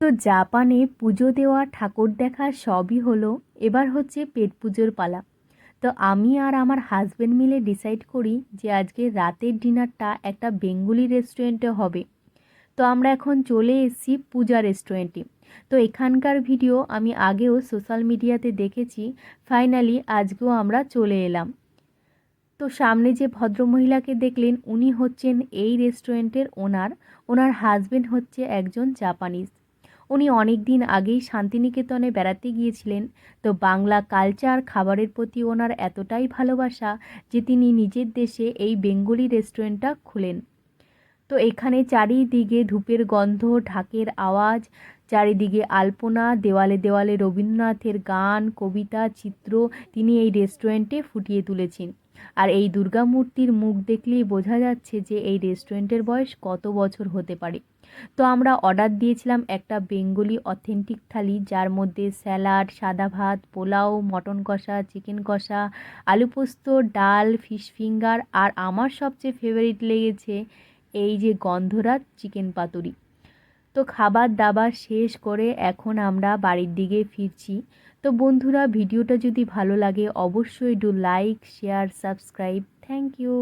তো জাপানে পুজো দেওয়া ঠাকুর দেখা সবই হলো, এবার হচ্ছে পেট পুজোর পালা। তো আমি আর আমার হাজব্যান্ড মিলে ডিসাইড করি যে আজকে রাতের ডিনারটা একটা বেঙ্গলি রেস্টুরেন্টে হবে। তো আমরা এখন চলে এসেছি পূজা রেস্টুরেন্টে তো এখানকার ভিডিও আমি আগেও সোশ্যাল মিডিয়াতে দেখেছি ফাইনালি আজকেও আমরা চলে এলাম। তো সামনে যে ভদ্রমহিলাকে দেখলেন, উনি হচ্ছেন এই রেস্টুরেন্টের ওনার ওনার হাজবেন্ড হচ্ছে একজন জাপানিজ উনি অনেক দিন আগেই শান্তিনিকেতনে বেড়াতে গিয়েছিলেন। তো বাংলা কালচার খাবারের প্রতি ওনার এতটাই ভালোবাসা যে তিনি নিজের দেশে এই বেঙ্গলি রেস্টুরেন্টটা খুলেন। তো এখানে চারিদিকে ধূপের গন্ধ, ঢাকের আওয়াজ, চারিদিকে আলপনা, দেওয়ালে দেওয়ালে রবীন্দ্রনাথের গান, কবিতা, চিত্র তিনি এই রেস্টুরেন্টে ফুটিয়ে তুলেছেন। আর এই দুর্গা মূর্তির মুখ দেখলেই বোঝা যাচ্ছে যে এই রেস্টুরেন্টের বয়স কত বছর হতে পারে। তো আমরা অর্ডার দিয়েছিলাম একটা বেঙ্গলি অথেন্টিক থালি, যার মধ্যে স্যালাড, সাদা ভাত, পোলাও, মটন কষা, চিকেন কষা, আলু পোস্ত, ডাল, ফিশ ফিঙ্গার, আর আমার সবচেয়ে ফেভারিট লেগেছে এই যে গন্ধরাজ চিকেন পাতুরি। তো খাবার দাবার শেষ করে এখন আমরা বাড়ির দিকে ফিরছি। তো বন্ধুরা, ভিডিওটা যদি ভালো লাগে, অবশ্যই do like share subscribe thank you